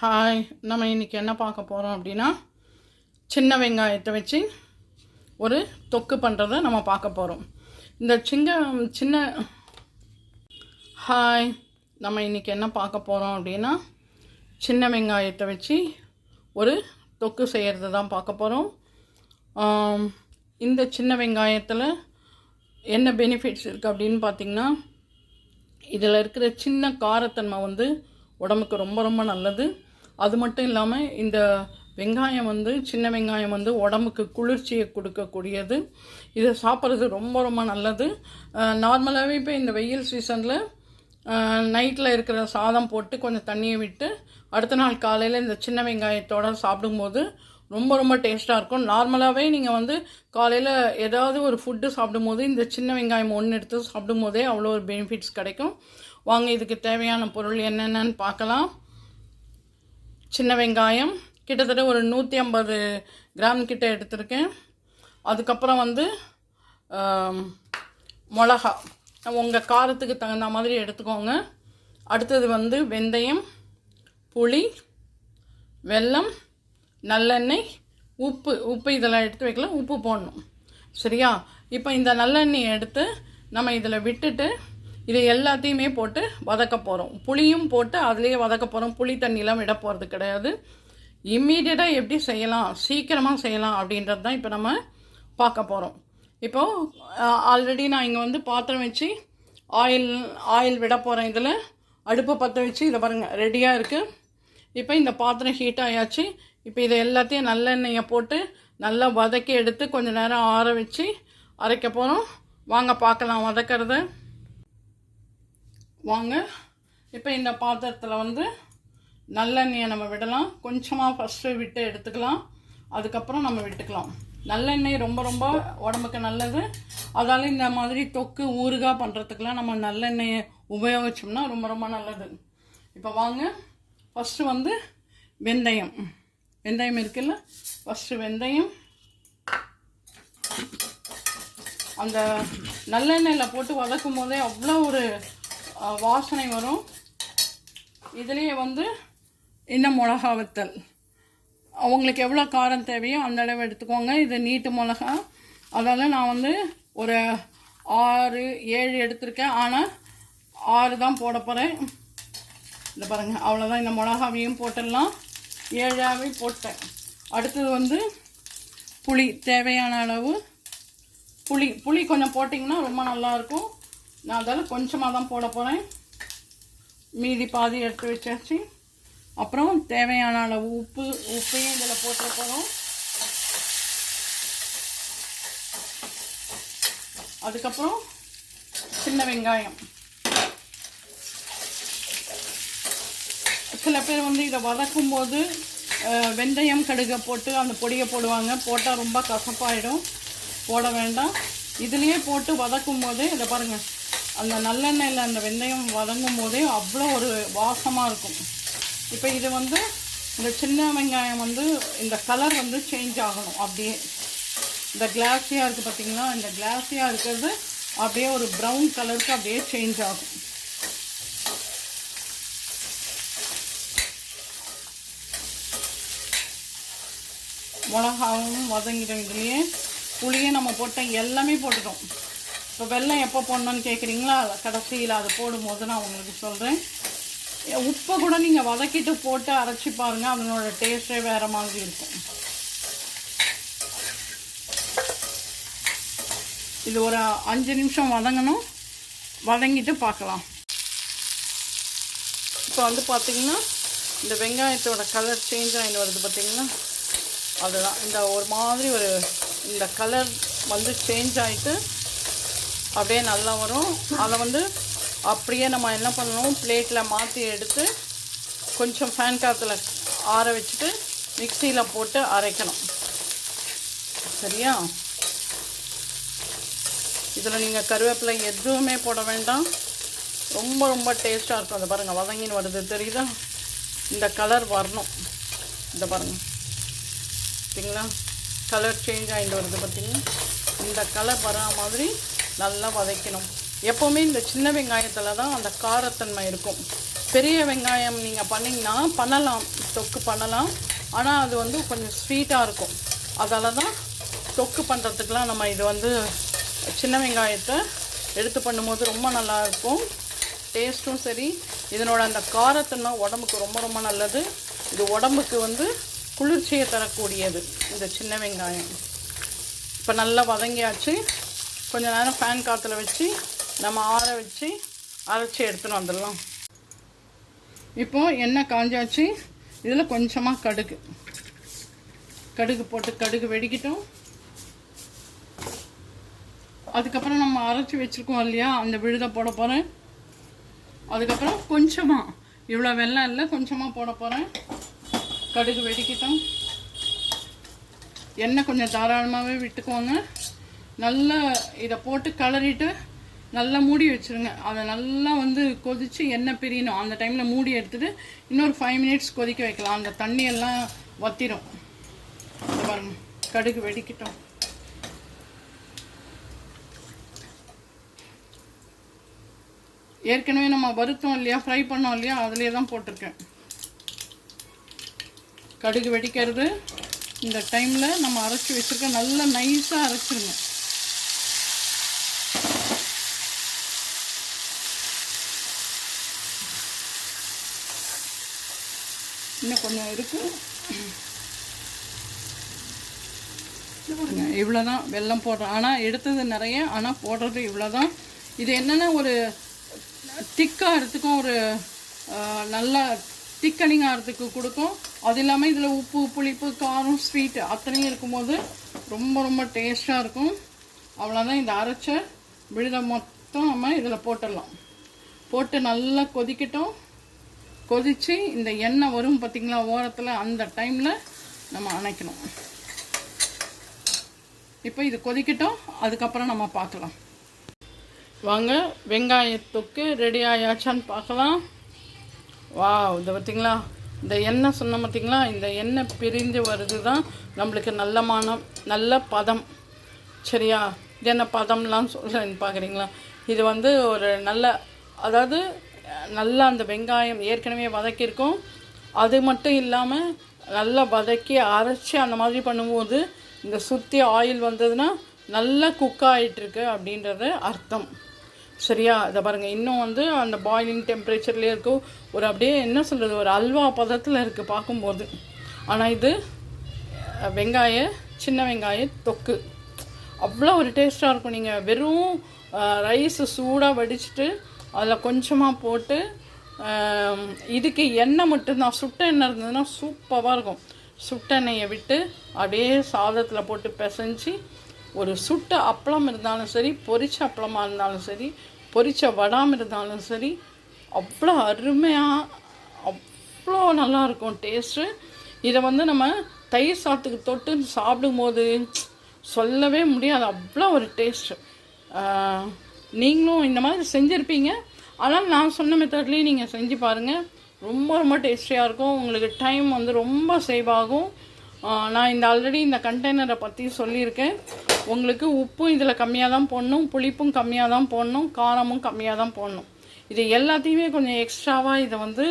Hi நம்ம இன்றைக்கி என்ன பார்க்க போகிறோம் அப்படின்னா சின்ன வெங்காயத்தை வச்சு ஒரு தொக்கு பண்ணுறத நம்ம பார்க்க போகிறோம் இந்த சிங்க சின்ன ஹாய் நம்ம இன்றைக்கி என்ன பார்க்க போகிறோம் அப்படின்னா சின்ன வெங்காயத்தை வச்சு ஒரு தொக்கு செய்கிறது தான் பார்க்க போகிறோம் இந்த சின்ன வெங்காயத்தில் என்ன பெனிஃபிட்ஸ் இருக்குது அப்படின்னு பார்த்திங்கன்னா இதில் இருக்கிற சின்ன காரத்தன்மை வந்து உடம்புக்கு ரொம்ப ரொம்ப நல்லது. அது மட்டும் இல்லாமல் இந்த வெங்காயம் வந்து சின்ன வெங்காயம் வந்து உடம்புக்கு குளிர்ச்சியை கொடுக்கக்கூடியது. இதை சாப்பிட்றது ரொம்ப ரொம்ப நல்லது. நார்மலாகவே இப்போ இந்த வெயில் சீசனில் நைட்டில் இருக்கிற சாதம் போட்டு கொஞ்சம் தண்ணியை விட்டு அடுத்த நாள் காலையில் இந்த சின்ன வெங்காயத்தோடு சாப்பிடும்போது ரொம்ப ரொம்ப டேஸ்ட்டாக இருக்கும். நார்மலாகவே நீங்கள் வந்து காலையில் ஏதாவது ஒரு ஃபுட்டு சாப்பிடும்போது இந்த சின்ன வெங்காயம் ஒன்று எடுத்து சாப்பிடும்போதே அவ்வளோ ஒரு பெனிஃபிட்ஸ் கிடைக்கும். வாங்க இதுக்கு தேவையான பொருள் என்னென்னு பார்க்கலாம். சின்ன வெங்காயம். கிட்டத்தட்ட ஒரு நூற்றி ஐம்பது கிராம் கிட்ட எடுத்திருக்கேன். அதுக்கப்புறம் வந்து மிளகா. உங்கள் காரத்துக்கு தகுந்த மாதிரி எடுத்துக்கோங்க. அடுத்தது வந்து வெந்தயம் புளி வெல்லம் நல்லெண்ணெய் உப்பு. உப்பு இதெல்லாம் எடுத்து வைக்கல உப்பு போடணும். சரியா? இப்போ இந்த நல்லெண்ணெய் எடுத்து நம்ம இதில் விட்டுட்டு இதை எல்லாத்தையுமே போட்டு வதக்க போகிறோம் புளியும் போட்டு அதுலேயே வதக்க போகிறோம் புளி தண்ணியெலாம் விட போகிறது கிடையாது. இம்மீடியட்டாக எப்படி செய்யலாம்? சீக்கிரமாக செய்யலாம் அப்படின்றது தான் இப்போ நம்ம பார்க்க போகிறோம் இப்போது ஆல்ரெடி நான் இங்கே வந்து பாத்திரம் வச்சு ஆயில் ஆயில் விட போகிறேன் இதில். அடுப்பை பற்ற வச்சு இதை பாருங்கள் ரெடியாக இருக்குது இப்போ இந்த பாத்திரம் ஹீட் ஆயாச்சு. இப்போ இதை எல்லாத்தையும் நல்லெண்ணெயை போட்டு நல்லா வதக்கி எடுத்து கொஞ்சம் நேரம் ஆற வச்சு அரைக்க போகிறோம் வாங்க பார்க்கலாம் வதக்கிறத. வாங்க. இப்போ இந்த பாத்திரத்தில் வந்து நல்லெண்ணெயை நம்ம விடலாம். கொஞ்சமாக ஃபஸ்ட்டு விட்டு எடுத்துக்கலாம். அதுக்கப்புறம் நம்ம விட்டுக்கலாம். நல்லெண்ணெய் ரொம்ப ரொம்ப உடம்புக்கு நல்லது. அதால் இந்த மாதிரி தொக்கு ஊறுகாய் பண்ணுறதுக்கெலாம் நம்ம நல்லெண்ணெயை உபயோகிச்சோம்னா ரொம்ப ரொம்ப நல்லது. இப்போ வாங்க. ஃபஸ்ட்டு வந்து வெந்தயம். வெந்தயம் இருக்குல்ல? ஃபஸ்ட்டு வெந்தயம். அந்த நல்லெண்ணெயில் போட்டு வதக்கும் போதே அவ்வளோ ஒரு வாசனை வரும். இதுலேயே வந்து இன்னும் மிளகா வத்தல் அவங்களுக்கு எவ்வளோ காரம் தேவையோ அந்த அளவு எடுத்துக்கோங்க. இது நீட்டு மிளகா. அதால் நான் வந்து ஒரு ஆறு ஏழு எடுத்திருக்கேன். ஆனால் ஆறு தான் போட போகிறேன் இந்த பாருங்கள் அவ்வளோதான் இந்த மிளகாவையும் போட்டுடலாம். ஏழாவே போட்டேன். அடுத்தது வந்து புளி. தேவையான அளவு புளி. புளி கொஞ்சம் போட்டிங்கன்னா ரொம்ப நல்லாயிருக்கும் நான் அதில் கொஞ்சமாக தான் போட போகிறேன் மீதி பாதி எடுத்து வச்சாச்சு. அப்புறம் தேவையான அளவு உப்பு உப்பையும் இதில் போட்டு போகிறோம் அதுக்கப்புறம் சின்ன வெங்காயம். சில பேர் வந்து இதை வதக்கும் போது வெந்தயம் கடுகை போட்டு அந்த பொடியை போடுவாங்க. போட்டால் ரொம்ப கசப்பாயிடும். போட வேண்டாம். இதுலேயே போட்டு வதக்கும் போது இதை பாருங்கள் அந்த நல்லெண்ணெயில் அந்த வெந்தயம் வதங்கும் போதே அவ்வளோ ஒரு வாசமாக இருக்கும். இப்போ இது வந்து இந்த சின்ன வெங்காயம் வந்து இந்த கலர் வந்து சேஞ்ச் ஆகணும். அப்படியே இந்த கிளாஸியாக இருக்குது பார்த்திங்களா இந்த கிளாஸியாக இருக்கிறது அப்படியே ஒரு ப்ரௌன் கலருக்கு அப்படியே சேஞ்ச் ஆகும். மிளகாவும் வதங்கிடும். இதுலேயே புளியை நம்ம போட்டோம் எல்லாமே போட்டுட்டோம். இப்போ வெள்ளம் எப்போ போடணும்னு கேட்குறீங்களா கடைசியில் அதை போடும்போது நான் உங்களுக்கு சொல்கிறேன் உப்பை கூட நீங்கள் வதக்கிட்டு போட்டு அரைச்சி பாருங்கள் அதனோட டேஸ்ட்டே வேறு மாதிரி இருக்கும். இது ஒரு அஞ்சு நிமிஷம் வதங்கணும். வதங்கிட்டு பார்க்கலாம் இப்போ வந்து பார்த்திங்கன்னா இந்த வெங்காயத்தோட கலர் சேஞ்ச் ஆகிட்டு வருது பார்த்திங்கன்னா அதுதான். இந்த ஒரு மாதிரி ஒரு இந்த கலர் வந்து சேஞ்ச் ஆகிட்டு அப்படியே நல்லா வரும். அதை வந்து அப்படியே நம்ம என்ன பண்ணணும்? பிளேட்டில் மாற்றி எடுத்து கொஞ்சம் ஃபேன் காற்றுல ஆற வச்சுட்டு மிக்சியில் போட்டு அரைக்கணும். சரியா? இதில் நீங்கள் கருவேப்பிலை எதுவுமே போட வேண்டாம். ரொம்ப ரொம்ப டேஸ்ட்டாக இருக்கும். அதை பாருங்கள் வதங்கின்னு வருது. தெரியுதா? இந்த கலர் வரணும். இந்த பாருங்கள் பார்த்தீங்களா? கலர் சேஞ்ச் ஆகிட்டு வருது பார்த்தீங்கன்னா இந்த கலர் வரா மாதிரி நல்லா வதக்கணும். எப்போவுமே இந்த சின்ன வெங்காயத்தில் தான் அந்த காரத்தன்மை இருக்கும். பெரிய வெங்காயம் நீங்கள் பண்ணிங்கன்னா பண்ணலாம் தொக்கு பண்ணலாம். ஆனால் அது வந்து கொஞ்சம் ஸ்வீட்டாக இருக்கும். அதால் தான் தொக்கு பண்ணுறதுக்கெலாம் நம்ம இது வந்து சின்ன வெங்காயத்தை எடுத்து பண்ணும்போது ரொம்ப நல்லா இருக்கும். டேஸ்ட்டும் சரி. இதனோட அந்த காரத்தன்மை உடம்புக்கு ரொம்ப ரொம்ப நல்லது. இது உடம்புக்கு வந்து குளிர்ச்சியை தரக்கூடியது இந்த சின்ன வெங்காயம். இப்போ நல்லா வதங்கியாச்சு. கொஞ்ச நேரம் ஃபேன் காற்றுல வச்சு நம்ம ஆற வச்சு அரைச்சி எடுத்துகிட்டு வந்துடலாம். இப்போது எண்ணெய் காஞ்சாச்சு. இதில் கொஞ்சமாக கடுகு. கடுகு போட்டு கடுகு வெடிக்கட்டும். அதுக்கப்புறம் நம்ம அரைச்சி வச்சுருக்கோம் இல்லையா? அந்த விழுதை போட போகிறேன் அதுக்கப்புறம் கொஞ்சமாக இவ்வளோ வெள்ளம் இல்லை கொஞ்சமாக போட போகிறேன் கடுகு வெடிக்கட்டும். எண்ணெய் கொஞ்சம் தாராளமாகவே விட்டுக்கோங்க. நல்லா இதை போட்டு கலரிட்டு நல்லா மூடி வச்சுருங்க. அதை நல்லா வந்து கொதித்து எண்ணெய் பிரியணும். அந்த டைமில் மூடி எடுத்துகிட்டு இன்னொரு ஃபைவ் மினிட்ஸ் கொதிக்க வைக்கலாம். அந்த தண்ணியெல்லாம் வத்திரும். பாருங்க. கடுகு வெடிக்கட்டும். ஏற்கனவே நம்ம வறுத்தோம் இல்லையா? ஃப்ரை பண்ணோம் இல்லையா? அதுலேயே தான் போட்டிருக்கேன். கடுகு வெடிக்கிறது. இந்த டைமில் நம்ம அரைச்சி வச்சுருக்க நல்லா நைஸாக அரைச்சிருங்க. இன்னும் கொஞ்சம் இருக்குது இவ்வளோ தான் வெல்லம் போடுறோம் ஆனால் எடுத்தது நிறைய ஆனால் போடுறது இவ்வளோ தான் இது என்னென்னா ஒரு திக்காக ஆகிறதுக்கும் ஒரு நல்லா திக்கனிங் ஆகிறதுக்கு கொடுக்கும். அது இல்லாமல் இதில் உப்பு புளிப்பு காரம் ஸ்வீட்டு அத்தனையும் இருக்கும்போது ரொம்ப ரொம்ப டேஸ்ட்டாக இருக்கும். அவ்வளோதான் இந்த அரைச்ச விழுத மொத்தம் நம்ம இதில் போட்டுடலாம். போட்டு நல்லா கொதிக்கட்டும். கொதித்து இந்த எண்ணெய் வரும் பார்த்திங்களா ஓரத்தில் அந்த டைமில் நம்ம அணைக்கணும். இப்போ இது கொதிக்கட்டும் அதுக்கப்புறம் நம்ம பார்க்கலாம். வாங்க வெங்காயத்துக்கு ரெடி ஆயாச்சான்னு பார்க்கலாம். வா இதை பார்த்தீங்களா இந்த எண்ணெய் சொன்ன பார்த்திங்களா இந்த எண்ணெய் பிரிந்து வருது தான் நம்மளுக்கு நல்ல மானம் நல்ல பதம். சரியா? இது என்ன பதம்லாம் சொல்கிறேன்னு பார்க்குறீங்களா இது வந்து ஒரு நல்ல அதாவது நல்லா அந்த வெங்காயம் ஏற்கனவே வதக்கியிருக்கோம். அது மட்டும் இல்லாமல் நல்லா வதக்கி அரைச்சி அந்த மாதிரி பண்ணும்போது இந்த சுற்றி ஆயில் வந்ததுன்னா நல்லா குக் ஆகிட்டுருக்கு அப்படின்றது அர்த்தம். சரியா? இதை பாருங்கள் இன்னும் வந்து அந்த பாயிலிங் டெம்பரேச்சர்லேயே இருக்கும். ஒரு அப்படியே என்ன சொல்கிறது ஒரு அல்வா பதத்தில் இருக்குது பார்க்கும்போது. ஆனால் இது வெங்காய சின்ன வெங்காய தொக்கு. அவ்வளோ ஒரு டேஸ்ட்டாக இருக்கும். நீங்கள் வெறும் ரைஸு சூடாக வடிச்சிட்டு அதில் கொஞ்சமாக போட்டு இதுக்கு எண்ணெய் மட்டும்தான். சுட்ட எண்ணெய் இருந்ததுன்னா சூப்பராக இருக்கும். சுட்ட எண்ணெயை விட்டு அப்படியே சாதத்தில் போட்டு பிசைஞ்சு ஒரு சுட்ட அப்பளம் இருந்தாலும் சரி பொரிச்ச அப்பளமாக இருந்தாலும் சரி பொரிச்ச வடாம் இருந்தாலும் சரி அவ்வளோ அருமையாக அவ்வளோ நல்லாயிருக்கும் டேஸ்ட்டு. இதை வந்து நம்ம தயிர் சாத்துக்கு தொட்டு சாப்பிடும்போது சொல்லவே முடியாது. அவ்வளோ ஒரு டேஸ்ட்டு. நீங்களும் இந்த மாதிரி செஞ்சுருப்பீங்க. ஆனால் நான் சொன்ன மெத்தட்லேயே நீங்கள் செஞ்சு பாருங்கள் ரொம்ப ரொம்ப டேஸ்டியாக இருக்கும். உங்களுக்கு டைம் வந்து ரொம்ப சேவ் ஆகும். நான் இந்த ஆல்ரெடி இந்த கண்டெய்னரை பற்றி சொல்லியிருக்கேன். உங்களுக்கு உப்பும் இதில் கம்மியாக தான் போடணும். புளிப்பும் கம்மியாக தான் போடணும். காரமும் கம்மியாக தான் போடணும். இது எல்லாத்தையுமே கொஞ்சம் எக்ஸ்ட்ராவாக இதை வந்து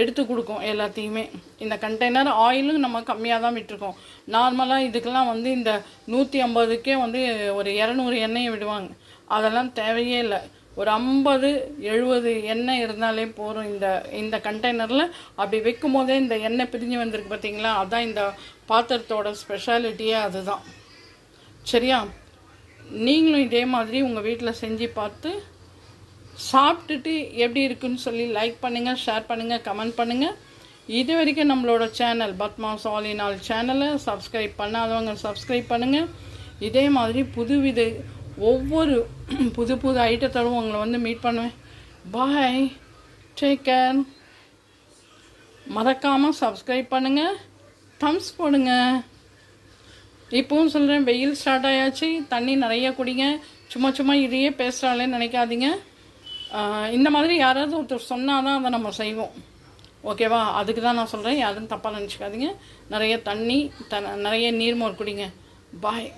எடுத்து கொடுக்கும் எல்லாத்தையுமே. இந்த கண்டெய்னர் ஆயிலும் நம்ம கம்மியாக தான் விட்டுருக்கோம். நார்மலாக இதுக்கெல்லாம் வந்து இந்த நூற்றி ஐம்பதுக்கே வந்து ஒரு இரநூறு எண்ணெயை விடுவாங்க. அதெல்லாம் தேவையே இல்லை. ஒரு ஐம்பது எழுபது எண்ணெய் இருந்தாலே போதும் இந்த இந்த கண்டெய்னரில் அப்படி வைக்கும் போதே இந்த எண்ணெய் பிரிஞ்சு வந்திருக்கு பார்த்தீங்களா அதுதான் இந்த பாத்திரத்தோட ஸ்பெஷாலிட்டியே அதுதான். சரியா? நீங்களும் இதே மாதிரி உங்கள் வீட்டில் செஞ்சு பார்த்து சாப்பிட்டுட்டு எப்படி இருக்குன்னு சொல்லி லைக் பண்ணுங்கள் ஷேர் பண்ணுங்கள் கமெண்ட் பண்ணுங்கள் இது வரைக்கும் நம்மளோட சேனல் பத்மா சாலினால் சேனலை சப்ஸ்கிரைப் பண்ணாதவங்க சப்ஸ்கிரைப் பண்ணுங்கள் இதே மாதிரி புதுவித ஒவ்வொரு புது புது ஐட்டத்தோடும் உங்களை வந்து மீட் பண்ணுவேன். பாய் டேக் கேர் மறக்காமல் சப்ஸ்கிரைப் பண்ணுங்கள் தம்ஸ் போடுங்க. இப்போவும் சொல்கிறேன் வெயில் ஸ்டார்ட் ஆயாச்சு. தண்ணி நிறைய குடிங்க. சும்மா சும்மா இதையே பேசுகிறாளேன்னு நினைக்காதீங்க. இந்த மாதிரி யாராவது ஒருத்தர் சொன்னால் தான் அதை நம்ம செய்வோம். ஓகேவா அதுக்கு தான் நான் சொல்கிறேன் யாரும் தப்பாக நினச்சிக்காதீங்க. நிறைய தண்ணி த நிறைய நீர்மோர் குடிங்க. பாய்